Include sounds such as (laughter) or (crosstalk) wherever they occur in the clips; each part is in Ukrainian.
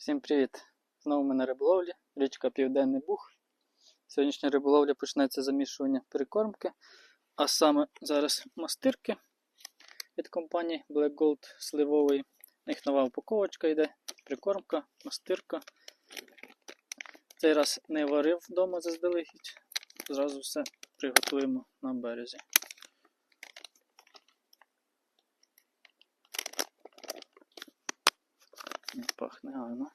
Всім привіт! Знову ми на риболовлі, річка Південний Буг. Сьогоднішня риболовля почнеться замішування прикормки, а саме зараз мастирки від компанії Black Gold сливової. У них нова упаковочка йде, прикормка, мастирка. Цей раз не варив вдома заздалегідь, зразу все приготуємо на березі. Пахне гарно.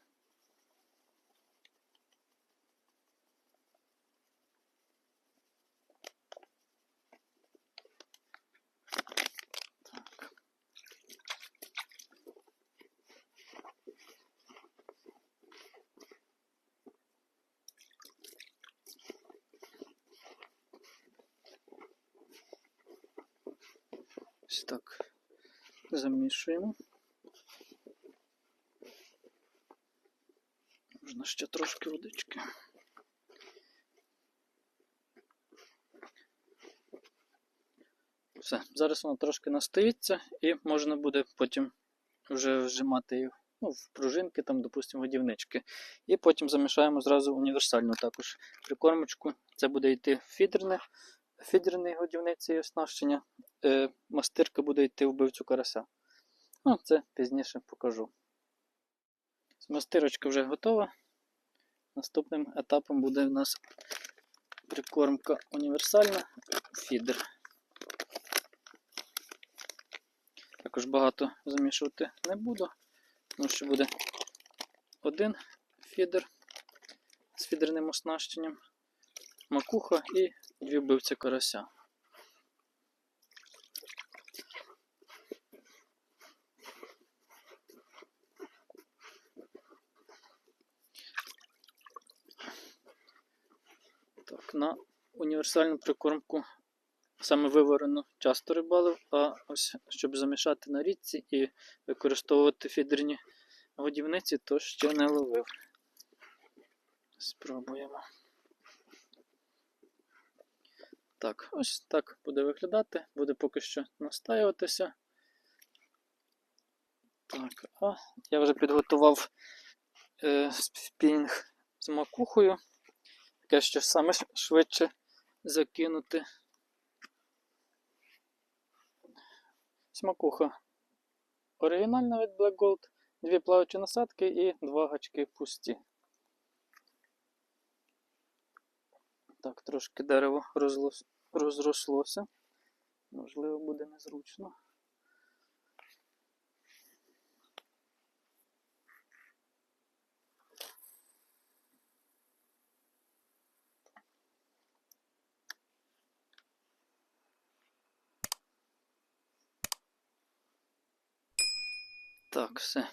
Так. Замішуємо. Можна ще трошки водички. Все, зараз воно трошки настоїться і можна буде потім вже вжимати їх ну, в пружинки, там, допустимо, годівнички. І потім замішаємо зразу універсальну також прикормочку. Це буде йти фідерне, фідерний годівниці оснащення. Е, мастирка буде йти вбивцю карася. Ну, це пізніше покажу. Мастирочка вже готова. Наступним етапом буде в нас прикормка універсальна фідер. Також багато замішувати не буду, тому що буде один фідер з фідерним оснащенням, макуха і дві вбивці карася. Так, на універсальну прикормку саме виварену часто рибалив, а ось щоб замішати на річці і використовувати фідерні годівниці, то ще не ловив. Спробуємо. Так, ось так буде виглядати, буде поки що настаюватися. Так, а я вже підготував е, спінг з макухою. Таке що саме швидше закинути. Смакуха. Оригінальна від Black Gold. Дві плавучі насадки і два гачки пусті. Так, трошки дерево розрослося. Можливо, буде незручно. Так, все.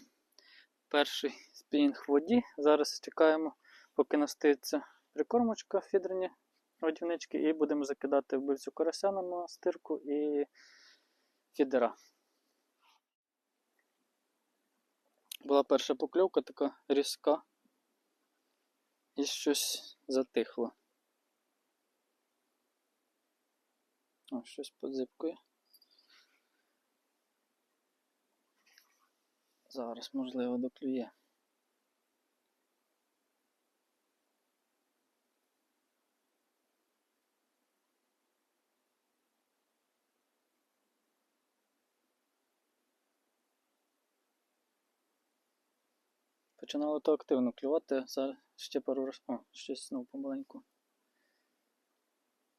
Перший спінінг в воді. Зараз чекаємо, поки наститься прикормочка фідерні годівнички, і будемо закидати вбивцю карася на мастирку і фідера. Була перша покльовка така різка. І щось затихло. О, щось подзипкує. Зараз, можливо, доклює. Починало то активно клювати, зараз ще пару раз. О, щось знову помаленьку.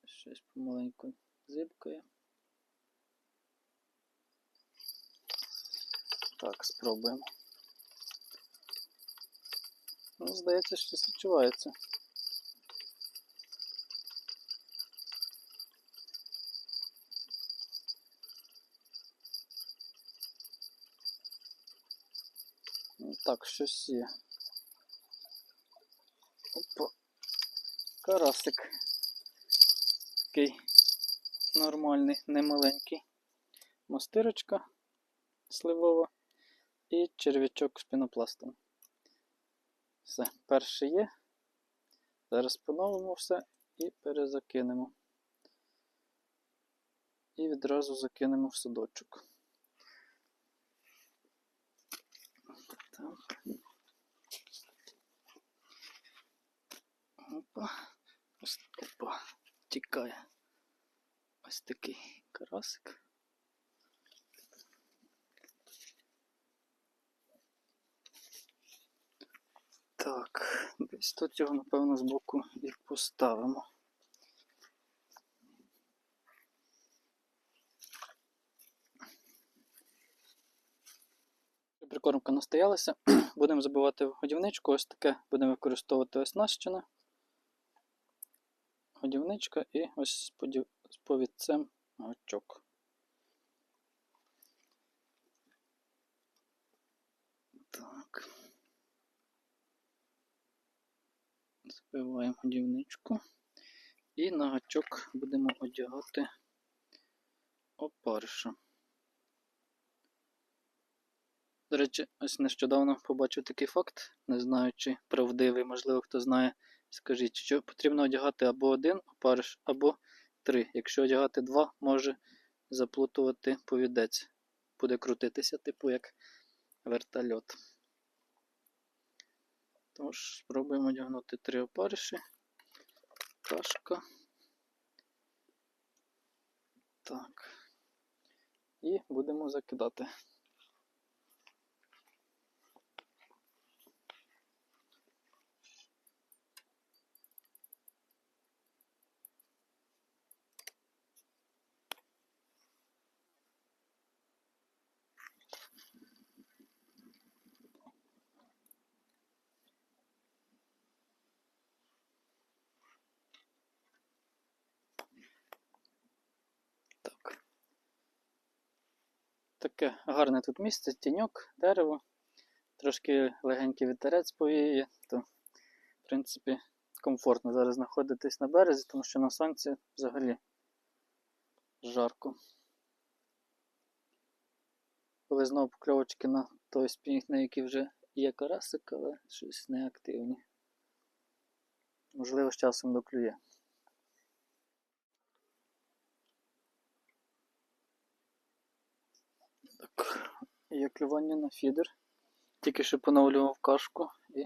Щось помаленьку зибкає. Так, спробуємо. Ну, здається, щось відчувається. Ну, Так, щось є. Опа. Карасик. Такий нормальний, немаленький. Мастирочка сливова і черв'ячок з пінопластом. Все, перший є. Зараз поновимо все і перезакинемо. І відразу закинемо в садочок. Так. Опа, опа, тікає. Ось такий карасик. Так, десь тут його, напевно, збоку і поставимо. Прикормка настоялася. (clears throat) Будемо забивати в годівничку. Ось таке будемо використовувати оснащене. Годівничка і ось з повідцем гачок. Так. Забиваємо годівничку. І на гачок будемо одягати опариша. До речі, ось нещодавно побачив такий факт. Не знаю, чи правдивий, можливо, хто знає. Скажіть, що потрібно одягати або один опариш, або три. Якщо одягати два, може заплутувати повідець. Буде крутитися, типу як вертольот. Тож, спробуємо одягнути три опариші. Кашка. Так. І будемо закидати. Так. Таке гарне тут місце, тіньок, дерево. Трошки легенький вітерець повіє, то, в принципі, комфортно зараз знаходитись на березі, тому що на сонці взагалі жарко. Коли знову покльовочки на той спінг, на який вже є карасик, але щось неактивні. Можливо, з часом доклює. Так, є клювання на фідер. Тільки що поновлював кашку і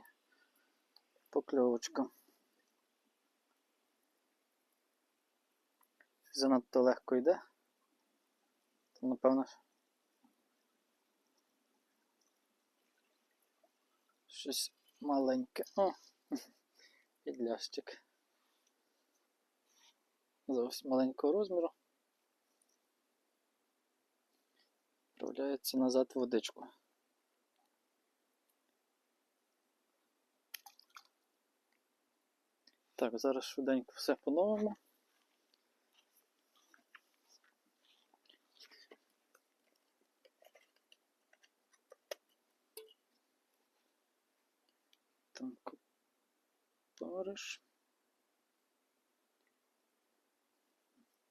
покльовочка. Занадто легко йде. То, напевно, щось маленьке. О, підлящик. Зовсім маленького розміру. Вправляється назад водичку. Так, зараз швиденько все поновимо. Так, париш.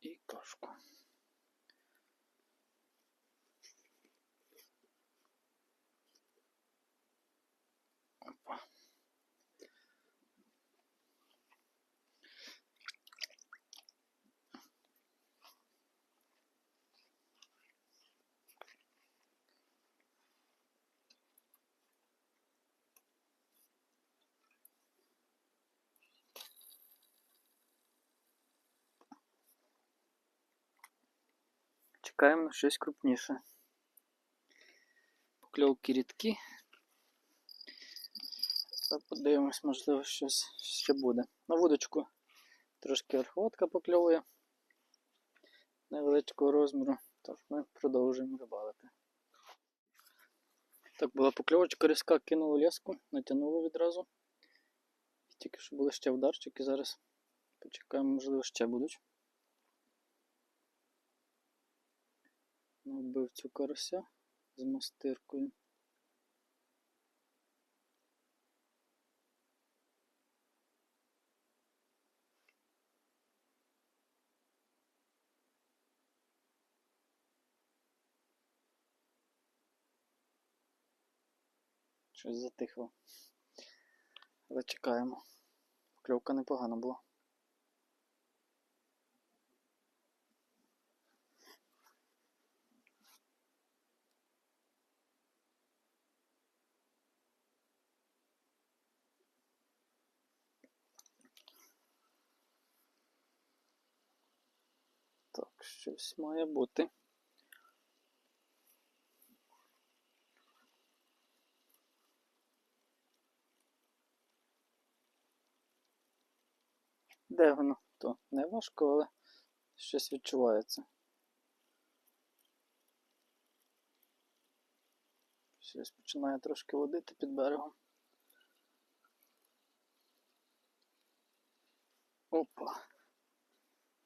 І кашку. Чекаємо на щось крупніше. Покльовки рідкі. Подивимось, можливо, щось ще буде. На вудочку трошки верховодка покльовує невеличкого розміру, тож ми продовжуємо рибалити. Так, була покльовочка різка, кинула леску, натягнула відразу. Тільки що були ще ударчики, зараз почекаємо, можливо, ще будуть. Вбив цю карася з мастиркою. Щось затихло. Але чекаємо. Кльовка непогана була. Так, щось має бути. Де воно? То не важко, але щось відчувається. Щось починає трошки водити під берегом. Опа.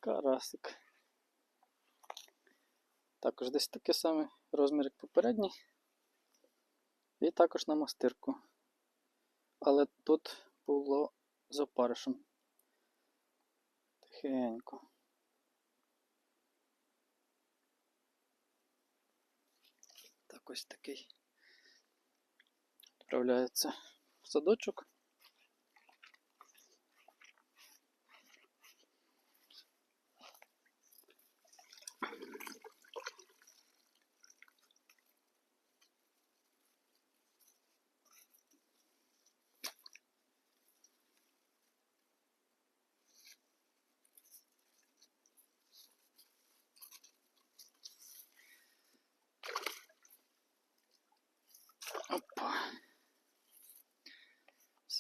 Карасик. Також десь такий самий розмір, як попередній. І також на мастирку. Але тут було з опаришем. Тихенько. Так ось такий. Відправляється в садочок.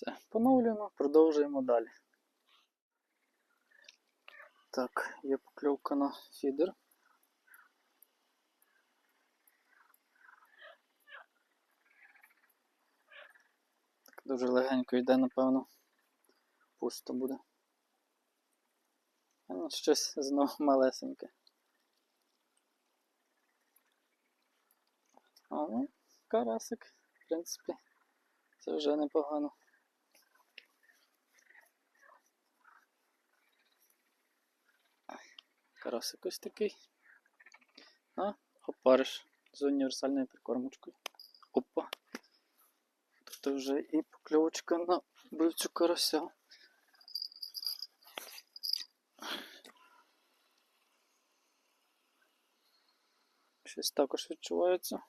Все, поновлюємо, продовжуємо далі. Так, є покльовка на фідер. Дуже легенько йде, напевно. Пусто буде. Ну, щось знову малесеньке. А, ну, карасик, в принципі, це вже непогано. Карасик ось такий. А, опариш з універсальною прикормочкою. Опа. Тут вже і покльовочка на бивцю карася. Щось також відчувається.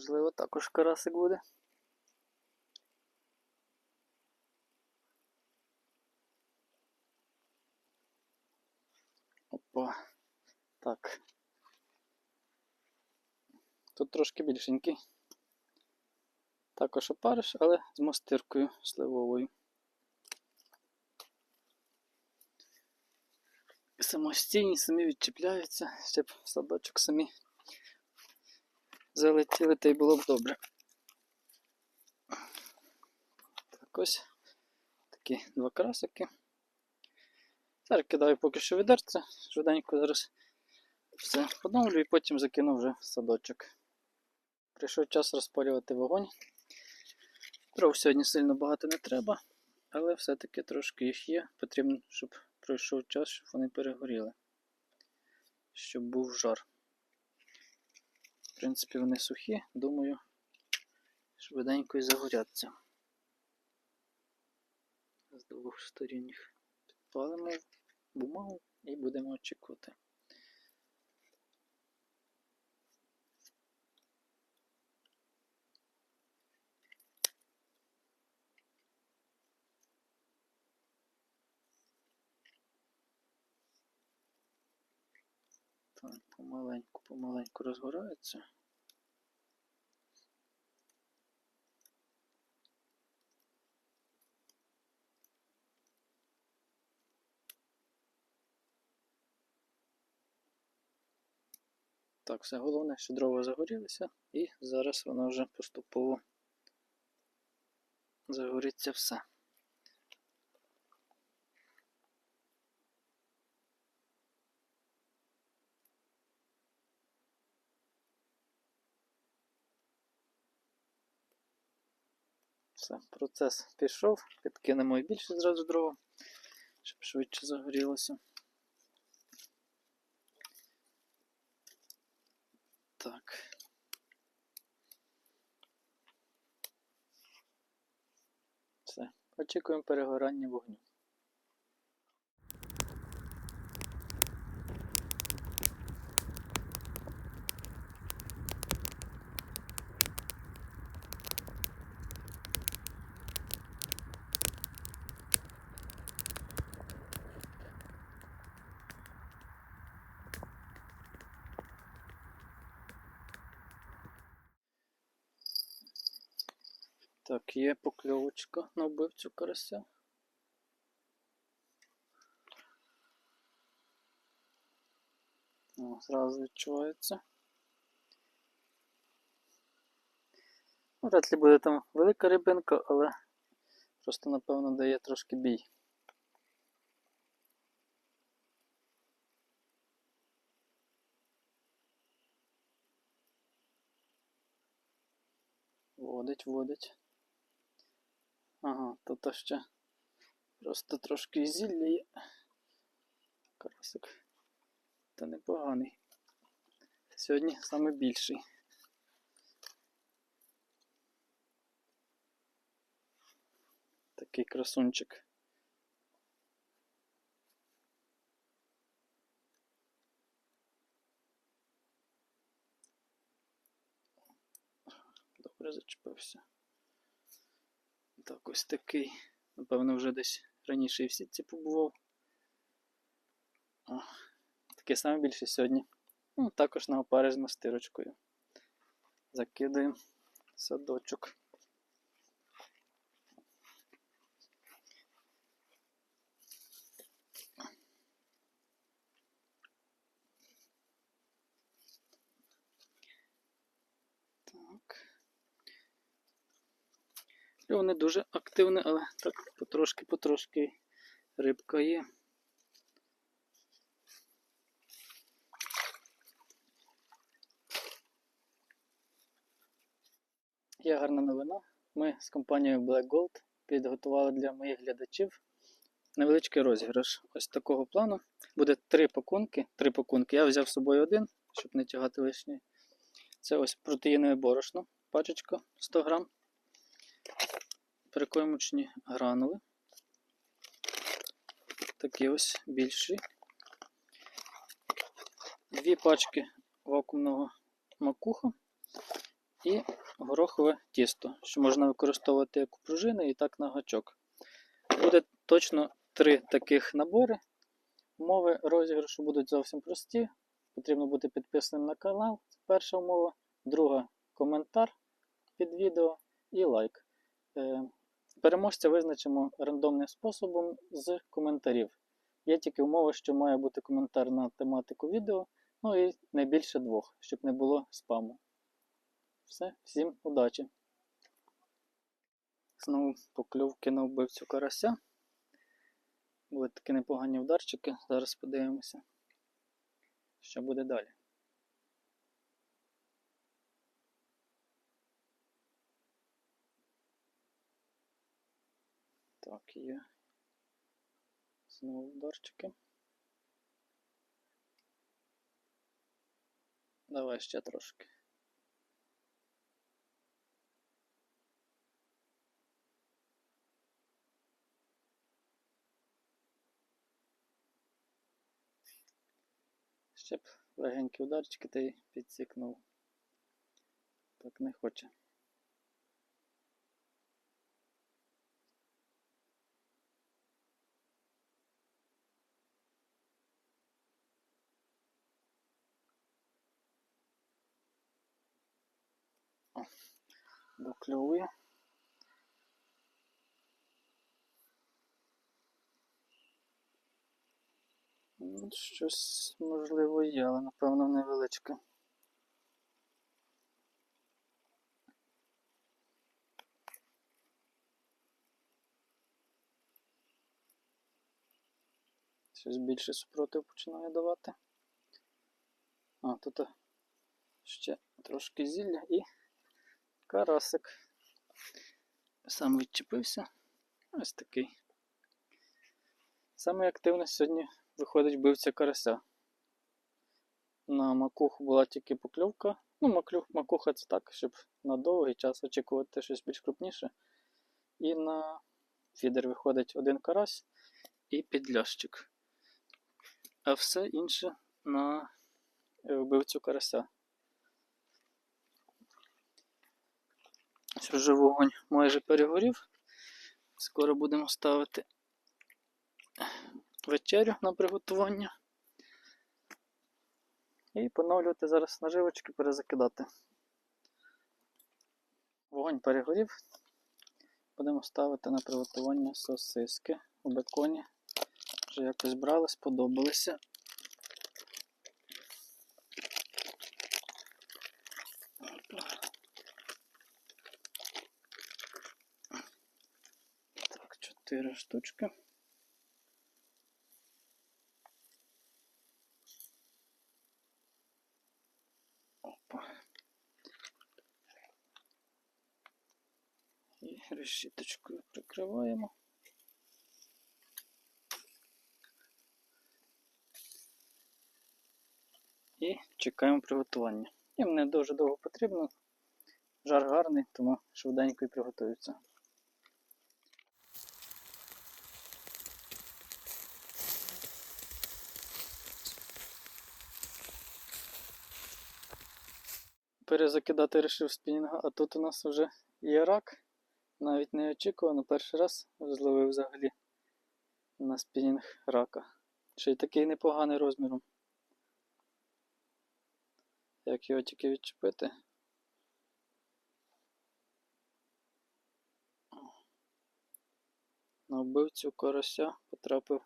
Можливо, також карасик буде. Опа. Так. Тут трошки більшенький. Також опариш, але з мастиркою сливовою. Самостійні, самі відчіпляються, щоб садочок самі залетіли, та й було б добре. Так ось такі два красики. Зараз кидаю поки що відерце, швиденько зараз все поновлю і потім закину вже в садочок. Прийшов час розпалювати вогонь. Дров сьогодні сильно багато не треба, але все-таки трошки їх є. Потрібно, щоб пройшов час, щоб вони перегоріли, щоб був жар. В принципі, вони сухі, думаю, швиденько і загоряться. З двох сторін підпалимо бумагу і будемо очікувати. Так, помаленьку, помаленьку розгорається. Так, все головне, що дрова загорілися, і зараз воно вже поступово загориться все. Все, процес пішов, підкинемо і більше зразу дрова, щоб швидше загорілося. Так. Все, очікуємо перегорання вогню. Так, є покльовочка на вбивцю карася. О, зразу відчувається. Ну, Вряд ли буде там велика рибинка, але просто, напевно, дає трошки бій. Водить, водить. Ага, тут ще просто трошки зілля є. Карасик. Та непоганий. Сьогодні саме більший. Такий красунчик. Добре зачепився. Так, ось такий. Напевно, вже десь раніше і в сітці побував. О, таке саме більше сьогодні. Ну, також на опари з мастирочкою. Закидаємо садочок. Кльов не дуже активне, але так потрошки-потрошки рибка є. Є гарна новина. Ми з компанією Black Gold підготували для моїх глядачів невеличкий розіграш. Ось такого плану. Буде три пакунки. Три пакунки. Я взяв з собою один, щоб не тягати лишнє. Це ось протеїнове борошно, пачечка 100 грам. Перекоймочні гранули. Такі ось більші. Дві пачки вакуумного макуха і горохове тісто, що можна використовувати як у пружини і так на гачок. Буде точно три таких набори. Умови розіграшу будуть зовсім прості. Потрібно бути підписаним на канал. Це перша умова. Друга коментар під відео і лайк. Переможця визначимо рандомним способом з коментарів. Є тільки умова, що має бути коментар на тематику відео, ну і найбільше двох, щоб не було спаму. Все, всім удачі! Знову покльовки на вбивцю карася. Були такі непогані ударчики. Зараз подивимося, що буде далі. Так, є. Знову ударчики. Давай ще трошки. Ще б легенькі ударчики й підсікнув. Так не хоче. Докльовує. Ну, Щось можливо є, але напевно невеличке. Щось більше супротив починає давати. А, тут ще трошки зілля і карасик. Сам відчепився. Ось такий. Саме активно сьогодні виходить вбивця карася. На макуху була тільки покльовка. Ну, маклюх, макуха це так, щоб на довгий час очікувати щось більш крупніше. І на фідер виходить один карась і підлящик. А все інше на е, вбивцю карася. Ось Вже вогонь майже перегорів. Скоро будемо ставити вечерю на приготування. І поновлювати зараз наживочки, перезакидати. Вогонь перегорів. будемо ставити на приготування сосиски у беконі. Вже якось брали, сподобалися. Так, чотири штучки. Опа. І решіточкою прикриваємо. І чекаємо приготування. Їм не дуже довго потрібно. Жар гарний, тому швиденько і приготується. Перезакидати вирішив спінінга, а тут у нас вже є рак. Навіть не очікувано, перший раз зловив взагалі на спінінг рака. Ще й такий непоганий розміром. Як його тільки відчепити. На вбивцю карася потрапив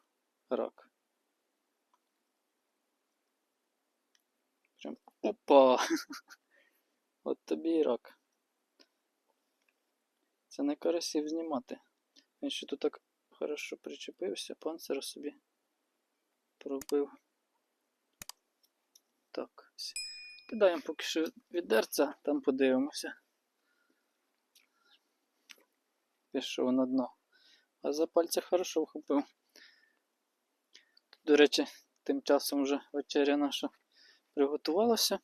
рак. Прям опа! (laughs) От тобі і рак. Це не карасів знімати. Він ще тут так хорошо причепився, панцир собі пробив. Так, кидаємо поки що відерця, там подивимося. Пішов на дно. А за пальця хорошо вхопив. До речі, тим часом вже вечеря наша приготувалася.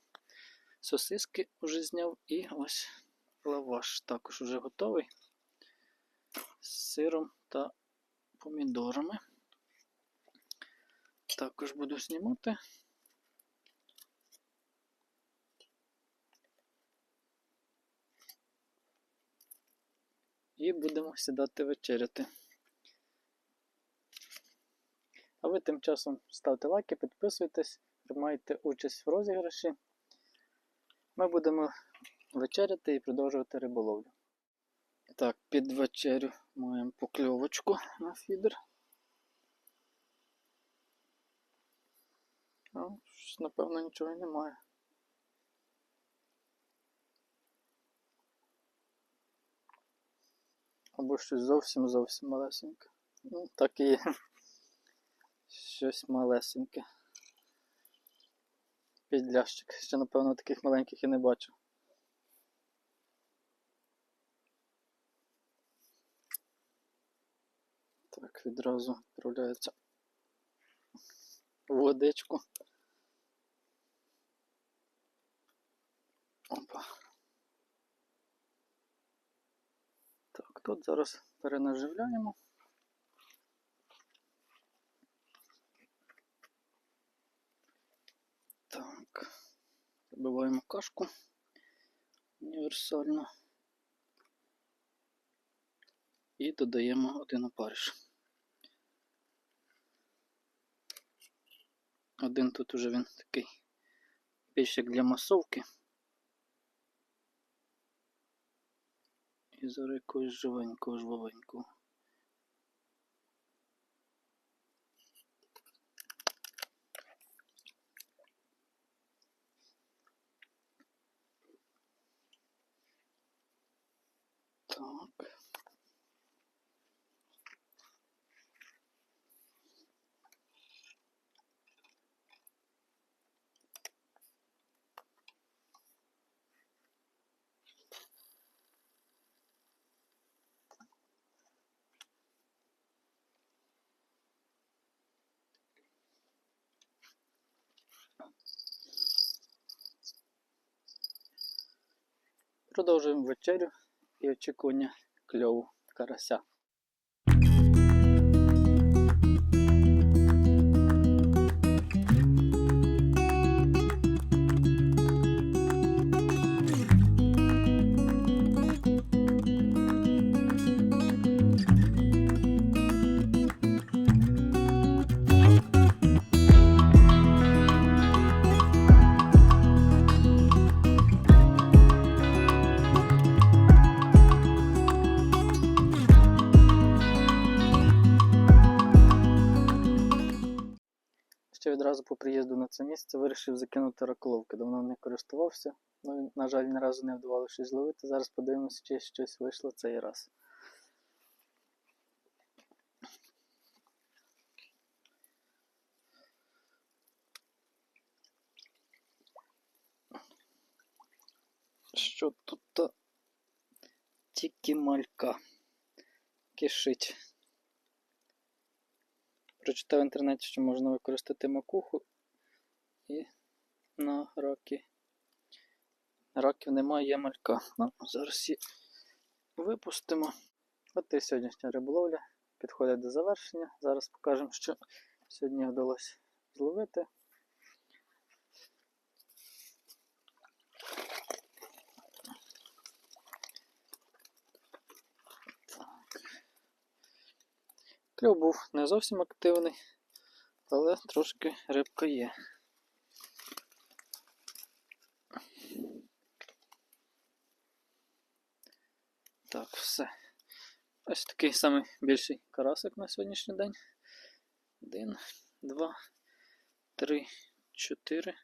Сосиски вже зняв і ось лаваш також вже готовий з сиром та помідорами. Також буду знімати. І будемо сідати вечеряти. А ви тим часом ставте лайки, підписуйтесь, приймайте участь в розіграші. Ми будемо вечеряти і продовжувати риболовлю. Так, під вечерю маємо покльовочку на фідер. Ну, напевно, нічого немає. Або щось зовсім зовсім малесеньке. Ну, так і є. (laughs) Щось малесеньке. Підлящик. Ще, напевно, таких маленьких і не бачу. Так, відразу відправляється водичку. Опа. Так, тут зараз перенаживляємо. Так, забиваємо кашку універсально і додаємо один опариш. Один тут уже він такий більше як для масовки. І зараз якогось живенького, жвавенького. Так. Продовжуємо вечерю і очікування кльову карася. Приїзду на це місце вирішив закинути раколовки. Давно не користувався. Ну, на жаль, ні разу не вдавалося щось зловити. Зараз подивимося, чи щось вийшло цей раз. Що тут то тільки малька кишить. Прочитав в інтернеті, що можна використати макуху і на раки. Раків немає, є малька. Ну, зараз її випустимо. От і сьогоднішня риболовля підходить до завершення. Зараз покажемо, що сьогодні вдалося зловити. Кльов був не зовсім активний, але трошки рибка є. Так, все. Ось такий самий більший карасик на сьогоднішній день. Один, два, три, чотири,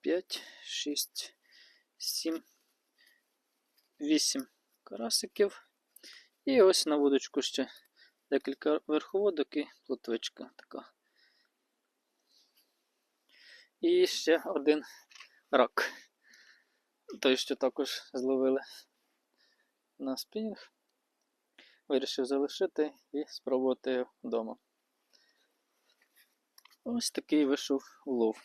п'ять, шість, сім, вісім карасиків. І ось на вудочку ще декілька верховодок і плотвичка така. І ще один рак. Той, що також зловили на спінінг. Вирішив залишити і спробувати вдома. Ось такий вийшов улов.